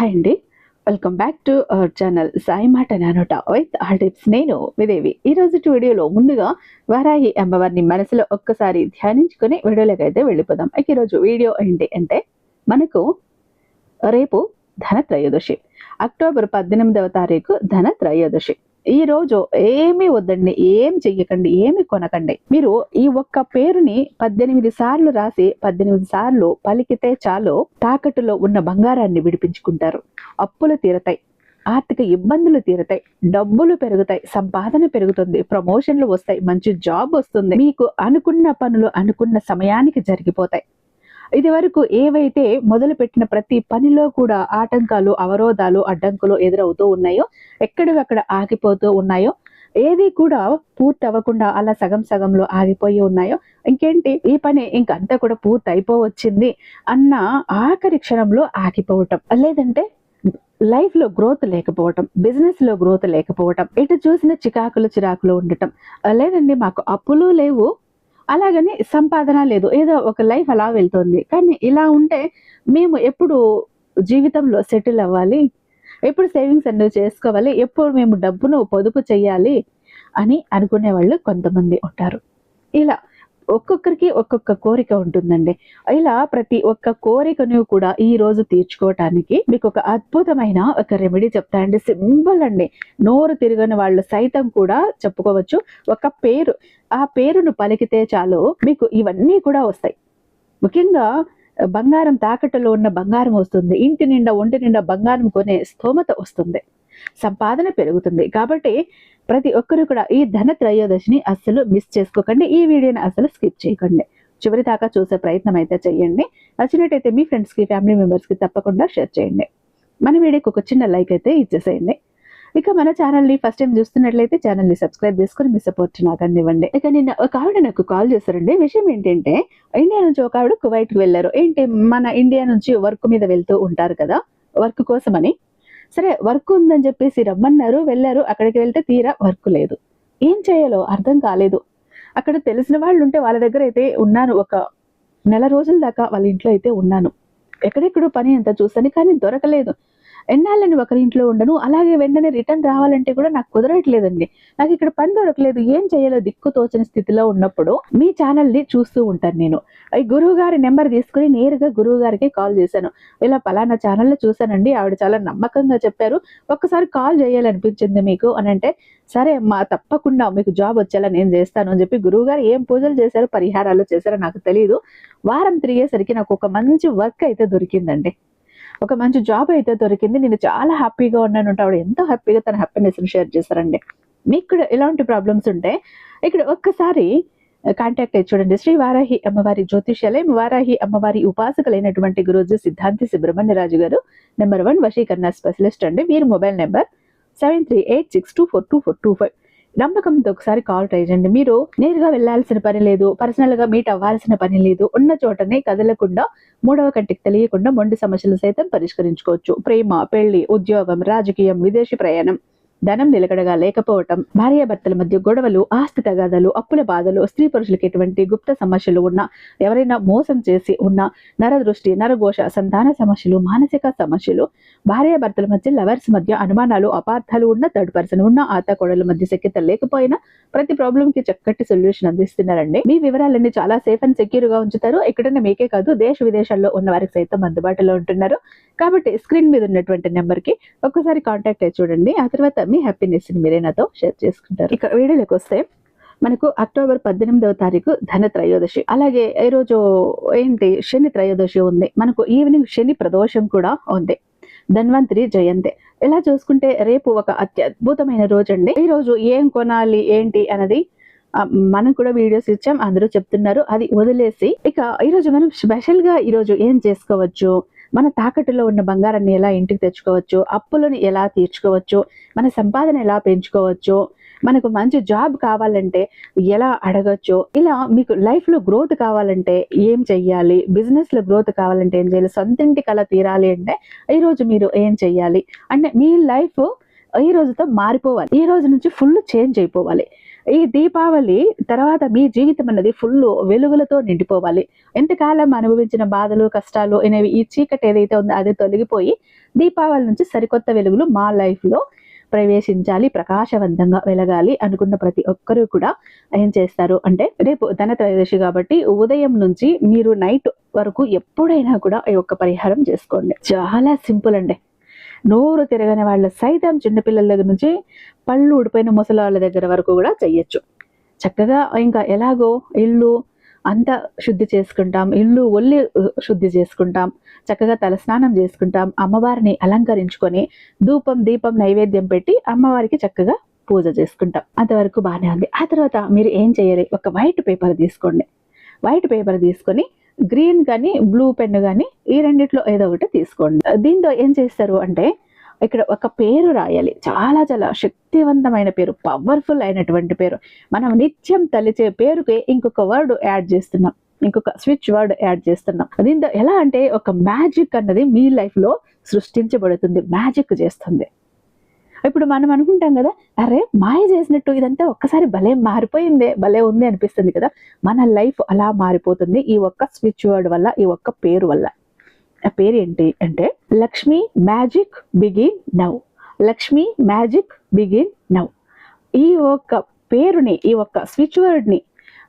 Hi అండి. Welcome back to our channel Sai మాట నానోట విత్ ఆల్ టిప్స్ నేను విదేవి. ఈ రోజు వీడియోలో ముందుగా వారాహి అమ్మవారిని మనసులో ఒక్కసారి ధ్యానించుకొని వీడియోలోకి అయితే వెళ్ళిపోదాం. ఇక ఈరోజు వీడియో ఏంటి అంటే మనకు రేపు ధన త్రయోదశి అక్టోబర్ పద్దెనిమిదవ తారీఖు ధన త్రయోదశి ఈ రోజు ఏమీ వద్దండి ఏం చెయ్యకండి ఏమి కొనకండి. మీరు ఈ ఒక్క పేరుని పద్దెనిమిది సార్లు రాసి పద్దెనిమిది సార్లు పలికితే చాలు తాకట్టులో ఉన్న బంగారాన్ని విడిపించుకుంటారు. అప్పులు తీరతాయి ఆర్థిక ఇబ్బందులు తీరతాయి డబ్బులు పెరుగుతాయి సంపాదన పెరుగుతుంది ప్రమోషన్లు వస్తాయి మంచి జాబ్ వస్తుంది. మీకు అనుకున్న పనులు అనుకున్న సమయానికి జరిగిపోతాయి. ఇది వరకు ఏవైతే మొదలు పెట్టిన ప్రతి పనిలో కూడా ఆటంకాలు అవరోధాలు అడ్డంకులు ఎదురవుతూ ఉన్నాయో ఎక్కడివక్కడ ఆగిపోతూ ఉన్నాయో ఏది కూడా పూర్తి అవ్వకుండా అలా సగం సగంలో ఆగిపోయి ఉన్నాయో ఇంకేంటి? ఈ పని ఇంకంతా కూడా పూర్తి అయిపోవచ్చింది అన్న ఆఖరి క్షణంలో ఆగిపోవటం. లేదంటే లైఫ్లో గ్రోత్ లేకపోవటం బిజినెస్లో గ్రోత్ లేకపోవటం ఎటు చూసిన చికాకులు చిరాకులు ఉండటం. లేదండి మాకు అప్పులు లేవు. అలాగని సంపాదన లేదు. ఏదో ఒక లైఫ్ అలా వెళ్తుంది. కానీ ఇలా ఉంటే మేము ఎప్పుడు జీవితంలో సెటిల్ అవ్వాలి? ఎప్పుడు సేవింగ్స్ అనేవి చేసుకోవాలి? ఎప్పుడు మేము డబ్బును పొదుపు చేయాలి? అని అనుకునే వాళ్ళు కొంతమంది ఉంటారు. ఇలా ఒక్కొక్కరికి ఒక్కొక్క కోరిక ఉంటుందండి. ఇలా ప్రతి ఒక్క కోరికను కూడా ఈ రోజు తీర్చుకోవటానికి మీకు ఒక అద్భుతమైన ఒక రెమెడీ చెప్తా అండి. సింపుల్ అండి. నోరు తిరగని వాళ్ళు సైతం కూడా చెప్పుకోవచ్చు. ఒక పేరు ఆ పేరును పలికితే చాలు మీకు ఇవన్నీ కూడా వస్తాయి. ముఖ్యంగా బంగారం తాకట్టులో ఉన్న బంగారం వస్తుంది. ఇంటి నిండా ఒంటి నిండా బంగారం కొనే స్తోమత వస్తుంది. సంపాదన పెరుగుతుంది. కాబట్టి ప్రతి ఒక్కరు కూడా ఈ ధన త్రయోదశిని అస్సలు మిస్ చేసుకోకండి. ఈ వీడియోని అసలు స్కిప్ చేయకండి. చివరి దాకా చూసే ప్రయత్నం అయితే చేయండి. నచ్చినట్టయితే మీ ఫ్రెండ్స్కి ఫ్యామిలీ మెంబర్స్కి తప్పకుండా షేర్ చేయండి. మన వీడియోకి ఒక చిన్న లైక్ అయితే ఇచ్చేసేయండి. ఇక మన ఛానల్ని ఫస్ట్ టైం చూస్తున్నట్లయితే ఛానల్ని సబ్స్క్రైబ్ చేసుకుని మీ సపోర్ట్ నాకు అందివ్వండి ఇక నిన్న ఒక ఆవిడ నాకు కాల్ చేశారండి. విషయం ఏంటంటే ఇండియా నుంచి ఒక ఆవిడ కువైట్కి వెళ్ళారు. ఏంటి మన ఇండియా నుంచి వర్క్ మీద వెళ్తూ ఉంటారు కదా వర్క్ కోసమని. సరే వర్క్ ఉందని చెప్పేసి రమ్మన్నారు వెళ్ళారు. అక్కడికి వెళ్తే తీరా వర్క్ లేదు. ఏం చేయాలో అర్థం కాలేదు. అక్కడ తెలిసిన వాళ్ళు ఉంటే వాళ్ళ దగ్గర అయితే ఉన్నాను. ఒక నెల రోజుల దాకా వాళ్ళ ఇంట్లో అయితే ఉన్నాను. ఎక్కడెక్కడో పని అంతా చూస్తాను కానీ దొరకలేదు. ఎన్నాళ్ళని ఒకరి ఇంట్లో ఉండను అలాగే వెంటనే రిటర్న్ రావాలంటే కూడా నాకు కుదరట్లేదండి. నాకు ఇక్కడ పని దొరకలేదు ఏం చేయాలో దిక్కు తోచని స్థితిలో ఉన్నప్పుడు మీ ఛానల్ని చూస్తూ ఉంటాను నేను. ఈ గురువు గారి నెంబర్ తీసుకుని నేరుగా గురువు గారికి కాల్ చేశాను. ఇలా పలానా ఛానల్లో చూశానండి ఆవిడ చాలా నమ్మకంగా చెప్పారు. ఒక్కసారి కాల్ చేయాలనిపించింది మీకు అని అంటే సరే అమ్మా తప్పకుండా మీకు జాబ్ వచ్చేలా నేను చేస్తాను అని చెప్పి గురువు గారు ఏం పూజలు చేశారు పరిహారాలు చేశారో నాకు తెలియదు వారం తిరిగేసరికి నాకు ఒక మంచి వర్క్ అయితే దొరికిందండి. ఒక మంచి జాబ్ అయితే దొరికింది. నేను చాలా హ్యాపీగా ఉన్నాను. ఆవిడ ఎంతో హ్యాపీగా తన హ్యాపీనెస్ షేర్ చేశారండి. మీకు కూడా ఇలాంటి ప్రాబ్లమ్స్ ఉంటే ఇక్కడ ఒక్కసారి కాంటాక్ట్ అయ్యి చూడండి. శ్రీ వారాహి అమ్మవారి జ్యోతిష్యాలయం వారాహి అమ్మవారి ఉపాసకులైనటువంటి గురుజీ సిద్ధాంతి సుబ్రహ్మణ్యరాజు గారు నెంబర్ వన్ వశీకరణ స్పెషలిస్ట్ అండి. మీరు mobile number seven three eight six two four two four two five నమ్మకంతో ఒకసారి కాల్ ట్రై చేయండి. మీరు నేరుగా వెళ్ళాల్సిన పని లేదు పర్సనల్గా మీట్ అవ్వాల్సిన పని లేదు ఉన్న చోటనే కదలకుండా మూడవ కంటికి తెలియకుండా మొండి సమస్యలు సైతం పరిష్కరించుకోవచ్చు. ప్రేమ పెళ్ళి ఉద్యోగం రాజకీయం విదేశీ ప్రయాణం. ధనం నిలకడగా లేకపోవటం భార్యాభర్తల మధ్య గొడవలు ఆస్తి తగాదాలు అప్పుల బాధలు స్త్రీ పురుషులకి ఎటువంటి గుప్త సమస్యలు ఉన్నా ఎవరైనా మోసం చేసి ఉన్న నరదృష్టి నరఘోష సంతాన సమస్యలు మానసిక సమస్యలు భార్యాభర్తల మధ్య లవర్స్ మధ్య అనుమానాలు అపార్థాలు ఉన్న థర్డ్ పర్సన్ ఉన్న ఆత కొడల మధ్య శక్యత లేకపోయినా ప్రతి ప్రాబ్లం కి చక్కటి సొల్యూషన్ అందిస్తున్నారండి. మీ వివరాలన్నీ చాలా సేఫ్ అండ్ సెక్యూర్గా ఉంచుతారు. ఎక్కడైనా మీకే కాదు దేశ విదేశాల్లో ఉన్న వారికి సైతం అందుబాటులో ఉంటున్నారు. కాబట్టి స్క్రీన్ మీద ఉన్నటువంటి నెంబర్కి ఒక్కసారి కాంటాక్ట్ అయ్యి చూడండి. ఆ తర్వాత మీ హ్యాపీనెస్ మీరే నాతో షేర్ చేసుకుంటారు. ఇక వీడియోలోకి వస్తే మనకు అక్టోబర్ పద్దెనిమిదవ తారీఖు ధన త్రయోదశి అలాగే ఈ రోజు ఏంటి? శని త్రయోదశి ఉంది. మనకు ఈవినింగ్ శని ప్రదోషం కూడా ఉంది. ధన్వంతరి జయంతి. ఇలా చూసుకుంటే రేపు ఒక అత్యద్భుతమైన రోజు అండి ఈ రోజు ఏం కొనాలి ఏంటి అన్నది మనం కూడా వీడియోస్ ఇచ్చాం అందరూ చెప్తున్నారు. అది వదిలేసి ఇక ఈరోజు మనం స్పెషల్గా ఈరోజు ఏం చేసుకోవచ్చు? మన తాకట్టులో ఉన్న బంగారాన్ని ఎలా ఇంటికి తెచ్చుకోవచ్చు అప్పులను ఎలా తీర్చుకోవచ్చు మన సంపాదన ఎలా పెంచుకోవచ్చు మనకు మంచి జాబ్ కావాలంటే ఎలా అడగచ్చు ఇలా మీకు లైఫ్లో గ్రోత్ కావాలంటే ఏం చెయ్యాలి బిజినెస్లో గ్రోత్ కావాలంటే ఏం చేయాలి సొంత ఇంటి కల తీరాలి అంటే ఈ రోజు మీరు ఏం చెయ్యాలి? అంటే మీ లైఫ్ ఈ రోజుతో మారిపోవాలి. ఈ రోజు నుంచి ఫుల్ చేంజ్ అయిపోవాలి. ఈ దీపావళి తర్వాత మీ జీవితం అన్నది ఫుల్ వెలుగులతో నిండిపోవాలి. ఎంతకాలం అనుభవించిన బాధలు కష్టాలు అనేవి ఈ చీకటి ఏదైతే ఉందో అది తొలగిపోయి దీపావళి నుంచి సరికొత్త వెలుగులు మా లైఫ్లో ప్రవేశించాలి ప్రకాశవంతంగా వెలగాలి అనుకున్న ప్రతి ఒక్కరూ కూడా ఏం చేస్తారు అంటే రేపు ధనత్రయోదశి కాబట్టి ఉదయం నుంచి మీరు నైట్ వరకు ఎప్పుడైనా కూడా ఈ ఒక్క పరిహారం చేసుకోండి. చాలా సింపుల్ అండి. నోరు తిరగని వాళ్ళ సైతం చిన్నపిల్లల దగ్గర నుంచి పళ్ళు ఊడిపోయిన ముసలి వాళ్ళ దగ్గర వరకు కూడా చెయ్యొచ్చు. చక్కగా ఇంకా ఎలాగో ఇల్లు అంతా శుద్ధి చేసుకుంటాం ఇల్లు ఒల్లి శుద్ధి చేసుకుంటాం చక్కగా తలస్నానం చేసుకుంటాం అమ్మవారిని అలంకరించుకొని ధూపం దీపం నైవేద్యం పెట్టి అమ్మవారికి చక్కగా పూజ చేసుకుంటాం. అంతవరకు బాగానే ఉంది. ఆ తర్వాత మీరు ఏం చేయాలి ఒక వైట్ పేపర్ తీసుకోండి. వైట్ పేపర్ తీసుకొని గ్రీన్ కానీ బ్లూ పెన్ కానీ ఈ రెండిట్లో ఏదో ఒకటి తీసుకోండి. దీంతో ఏం చేస్తారు అంటే ఇక్కడ ఒక పేరు రాయాలి. చాలా చాలా శక్తివంతమైన పేరు పవర్ఫుల్ అయినటువంటి పేరు. మనం నిత్యం తలిచే పేరుకి ఇంకొక వర్డ్ యాడ్ చేస్తున్నాం. ఇంకొక స్విచ్ వర్డ్ యాడ్ చేస్తున్నాం. దీంతో ఎలా అంటే ఒక మ్యాజిక్ అన్నది మీ లైఫ్లో సృష్టించబడుతుంది మ్యాజిక్ చేస్తుంది. ఇప్పుడు మనం అనుకుంటాం కదా అరే మాయ చేసినట్టు ఇదంతా ఒక్కసారి భలే మారిపోయిందే భలే ఉంది అనిపిస్తుంది కదా. మన లైఫ్ అలా మారిపోతుంది ఈ ఒక్క స్విచ్ వర్డ్ వల్ల ఈ ఒక్క పేరు వల్ల. ఆ పేరు ఏంటి అంటే Lakshmi magic begin now. Lakshmi magic begin now. ఈ ఒక్క పేరుని ఈ ఒక్క స్విచ్ వర్డ్ని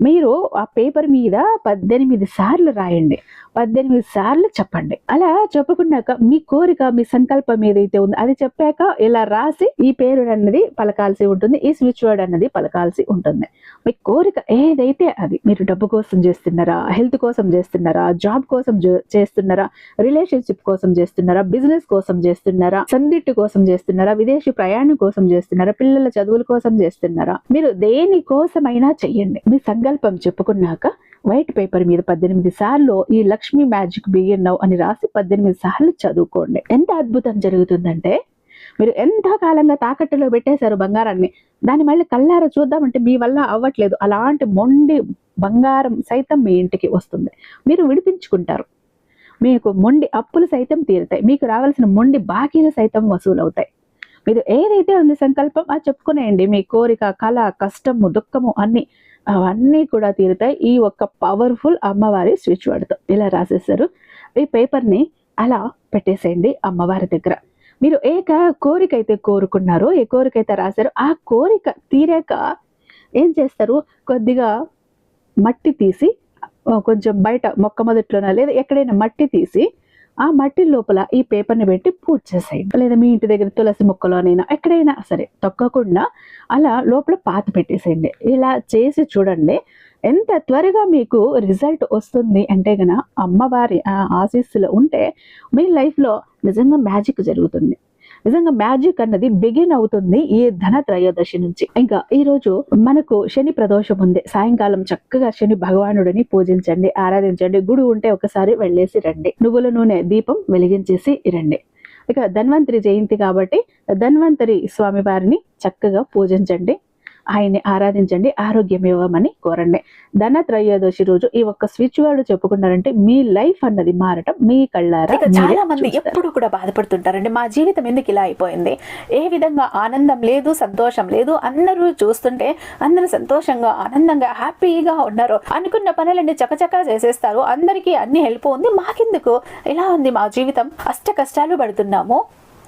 మీరు ఆ పేపర్ మీద పద్దెనిమిది సార్లు రాయండి. పద్దెనిమిది సార్లు చెప్పండి. అలా చెప్పుకున్నాక మీ కోరిక మీ సంకల్పం ఏదైతే ఉందో అది చెప్పాక ఇలా రాసి ఈ పేరు అన్నది పలకాల్సి ఉంటుంది ఈ స్విచ్ వర్డ్ అన్నది పలకాల్సి ఉంటుంది. మీ కోరిక ఏదైతే అది మీరు డబ్బు కోసం చేస్తున్నారా హెల్త్ కోసం చేస్తున్నారా జాబ్ కోసం చేస్తున్నారా రిలేషన్షిప్ కోసం చేస్తున్నారా బిజినెస్ కోసం చేస్తున్నారా సందిట్టు కోసం చేస్తున్నారా విదేశీ ప్రయాణం కోసం చేస్తున్నారా పిల్లల చదువుల కోసం చేస్తున్నారా మీరు దేని కోసమైనా చెయ్యండి. మీ సంకల్పం సంకల్పం చెప్పుకున్నాక వైట్ పేపర్ మీద పద్దెనిమిది సార్లు ఈ లక్ష్మి మ్యాజిక్ బిగిన్ నవ్ అని రాసి పద్దెనిమిది సార్లు చదువుకోండి. ఎంత అద్భుతం జరుగుతుందంటే మీరు ఎంత కాలంగా తాకట్టులో పెట్టేశారు బంగారాన్ని దాన్ని మళ్ళీ కల్లారా చూద్దామంటే మీ వల్ల అవ్వట్లేదు. అలాంటి మొండి బంగారం సైతం మీ ఇంటికి వస్తుంది. మీరు విడిపించుకుంటారు. మీకు మొండి అప్పులు సైతం తీరుతాయి. మీకు రావాల్సిన మొండి బాకీలు సైతం వసూలవుతాయి. మీరు ఏదైతే ఉంది సంకల్పం అది చెప్పుకునేయండి. మీ కోరిక కళ కష్టము దుఃఖము అన్ని అవన్నీ కూడా తీరుతాయి. ఈ ఒక్క పవర్ఫుల్ అమ్మవారి స్విచ్ వర్డ్తో ఇలా రాసేస్తారు ఈ పేపర్ని అలా పెట్టేసేయండి అమ్మవారి దగ్గర. మీరు ఏ కోరిక అయితే కోరుకున్నారో ఏ కోరిక అయితే రాశారో ఆ కోరిక తీరాక ఏం చేస్తారు? కొద్దిగా మట్టి తీసి కొంచెం బయట మొక్క మొదట్లోన లేదా ఎక్కడైనా మట్టి తీసి ఆ మట్టి లోపల ఈ పేపర్ని పెట్టి పూజ చేసేయండి. లేదా మీ ఇంటి దగ్గర తులసి మొక్కలోనైనా ఎక్కడైనా సరే తొక్కకుండా అలా లోపల పాత పెట్టేసేయండి. ఇలా చేసి చూడండి ఎంత త్వరగా మీకు రిజల్ట్ వస్తుంది అంటే గన అమ్మవారి ఆ ఆశీస్సులు ఉంటే మీ లైఫ్లో నిజంగా మ్యాజిక్ జరుగుతుంది. నిజంగా మ్యాజిక్ అన్నది బిగిన్ అవుతుంది ఈ ధన త్రయోదశి నుంచి. ఇంకా ఈ రోజు మనకు శని ప్రదోషం ఉంది. సాయంకాలం చక్కగా శని భగవానుడిని పూజించండి ఆరాధించండి గుడి ఉంటే ఒకసారి వెళ్ళేసి రండి. నువ్వుల నూనె దీపం వెలిగించేసి రండి. ఇక ధన్వంతరి జయంతి కాబట్టి ధన్వంతరి స్వామి వారిని చక్కగా పూజించండి. ఆయన్ని ఆరాధించండి ఆరోగ్యం ఇవ్వమని కోరండి. ధన త్రయోదశి రోజు ఈ ఒక్క స్విచ్ వర్డ్ చెప్పుకున్నారంటే మీ లైఫ్ అన్నది మారటం మీ కళ్ళారా చాలా మంది. ఎప్పుడు కూడా బాధపడుతుంటారండి మా జీవితం ఎందుకు ఇలా అయిపోయింది? ఏ విధంగా ఆనందం లేదు సంతోషం లేదు? అందరూ చూస్తుంటే అందరూ సంతోషంగా ఆనందంగా హ్యాపీగా ఉన్నారు. అనుకున్న పనులన్నీ చకచకా చేసేస్తారు. అందరికీ అన్ని హెల్ప్ ఉంది. మాకెందుకు? ఇలా ఉంది మా జీవితం? అష్ట కష్టాలు పడుతున్నాము.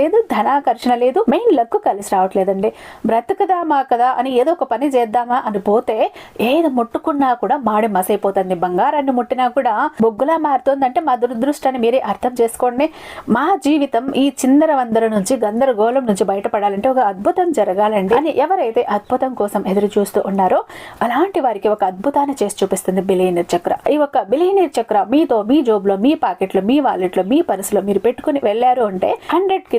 లేదు ధనాకర్షణ లేదు మెయిన్ లక్ కలిసి రావట్లేదండి. బ్రతకదామా కదా అని ఏదో ఒక పని చేద్దామా అని పోతే ఏది ముట్టుకున్నా కూడా మాడి మసైపోతుంది. బంగారాన్ని ముట్టినా కూడా బొగ్గులా మారుతుందంటే మా దురదృష్టాన్ని మీరే అర్థం చేసుకోండి. మా జీవితం ఈ చిందర వందర నుంచి గందరగోళం నుంచి బయటపడాలంటే ఒక అద్భుతం జరగాలండి అని ఎవరైతే అద్భుతం కోసం ఎదురు చూస్తూ ఉన్నారో అలాంటి వారికి ఒక అద్భుతాన్ని చేసి చూపిస్తుంది బిలియనీర్ చక్ర. ఈ ఒక బిలియనీర్ చక్ర మీతో మీ జోబులో మీ పాకెట్లో మీ వాలెట్లో మీ పర్సులో మీరు పెట్టుకుని వెళ్ళారు అంటే హండ్రెడ్కి